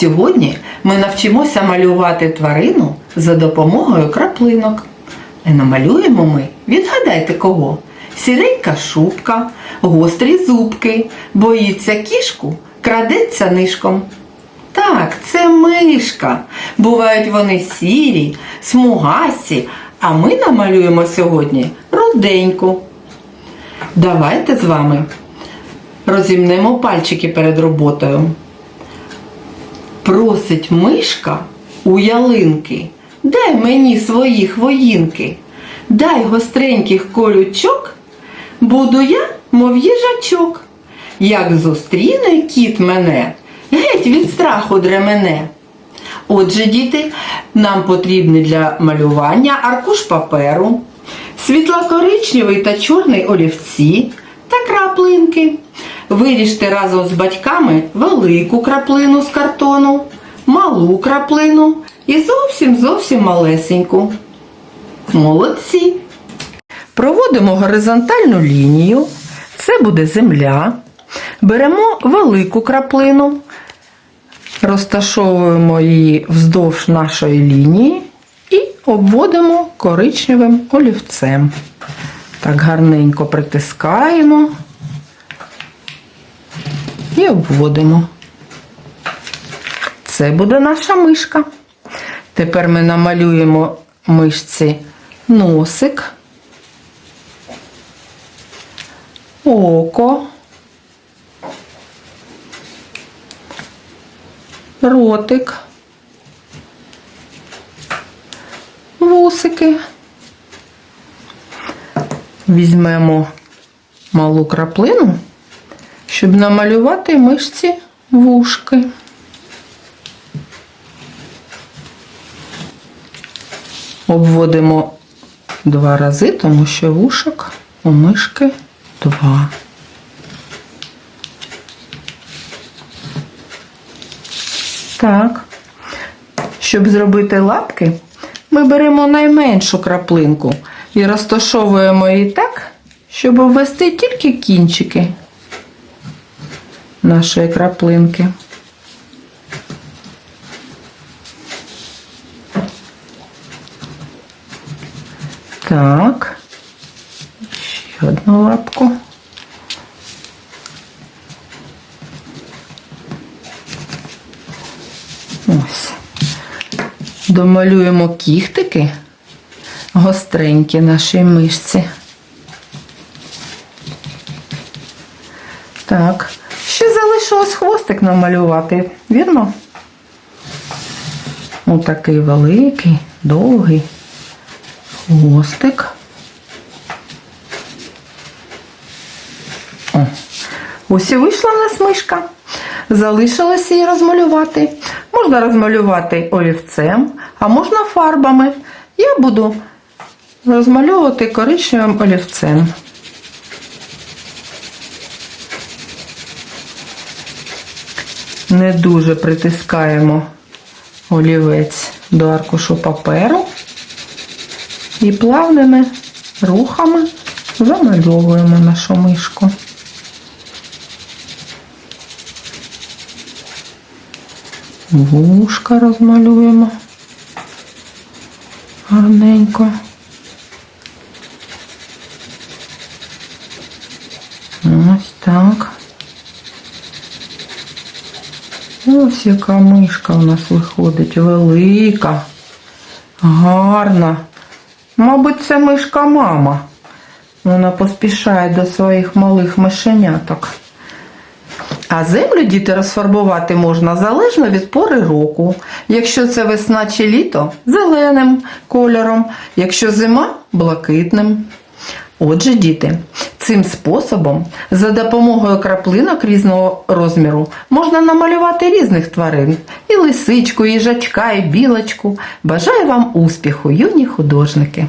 Сьогодні ми навчимося малювати тварину за допомогою краплинок. І намалюємо ми, відгадайте кого? Сіренька шубка, гострі зубки, боїться кішку, крадеться нишком. Так, це мишка. Бувають вони сірі, смугасті, а ми намалюємо сьогодні руденьку. Давайте з вами розімнемо пальчики перед роботою. Просить мишка у ялинки, дай мені свої хвоїнки, дай гостреньких колючок, буду я, мов їжачок. Як зустріне кіт мене, геть від страху дремене. Отже, діти, нам потрібні для малювання аркуш паперу, світло-коричневий та чорний олівці та краплинки. Виріжте разом з батьками велику краплину з картону, малу краплину і зовсім зовсім малесеньку. Молодці! Проводимо горизонтальну лінію. Це буде земля. Беремо велику краплину, розташовуємо її вздовж нашої лінії і обводимо коричневим олівцем. Так гарненько притискаємо і обводимо. Це буде наша мишка. Тепер ми намалюємо мишці носик, око, ротик, вусики. Візьмемо малу краплину, щоб намалювати мишці вушки. Обводимо два рази, тому що вушок у мишки два. Так. Щоб зробити лапки, ми беремо найменшу краплинку і розташовуємо її так, щоб обвести тільки кінчики нашої краплинки. Так. Ще одну лапку. Ось. Домалюємо кіхтики гостренькі нашій мишці. Так, ще залишилось намалювати, вірно? Отакий великий, довгий хвостик. О, ось і вийшла в нас мишка. Залишилося її розмалювати. Можна розмалювати олівцем, а можна фарбами. Я буду розмальовувати коричневим олівцем. Не дуже притискаємо олівець до аркушу паперу і плавними рухами замальовуємо нашу мишку. Вушка розмалюємо гарненько. Ось так. Ось яка мишка у нас виходить велика, гарна. Мабуть, це мишка мама. Вона поспішає до своїх малих мишеняток. А землю діти розфарбувати можна залежно від пори року. Якщо це весна чи літо зеленим кольором, якщо зима блакитним. Отже, діти, цим способом за допомогою краплинок різного розміру можна намалювати різних тварин і лисичку, і жачка, і білочку. Бажаю вам успіху, юні художники!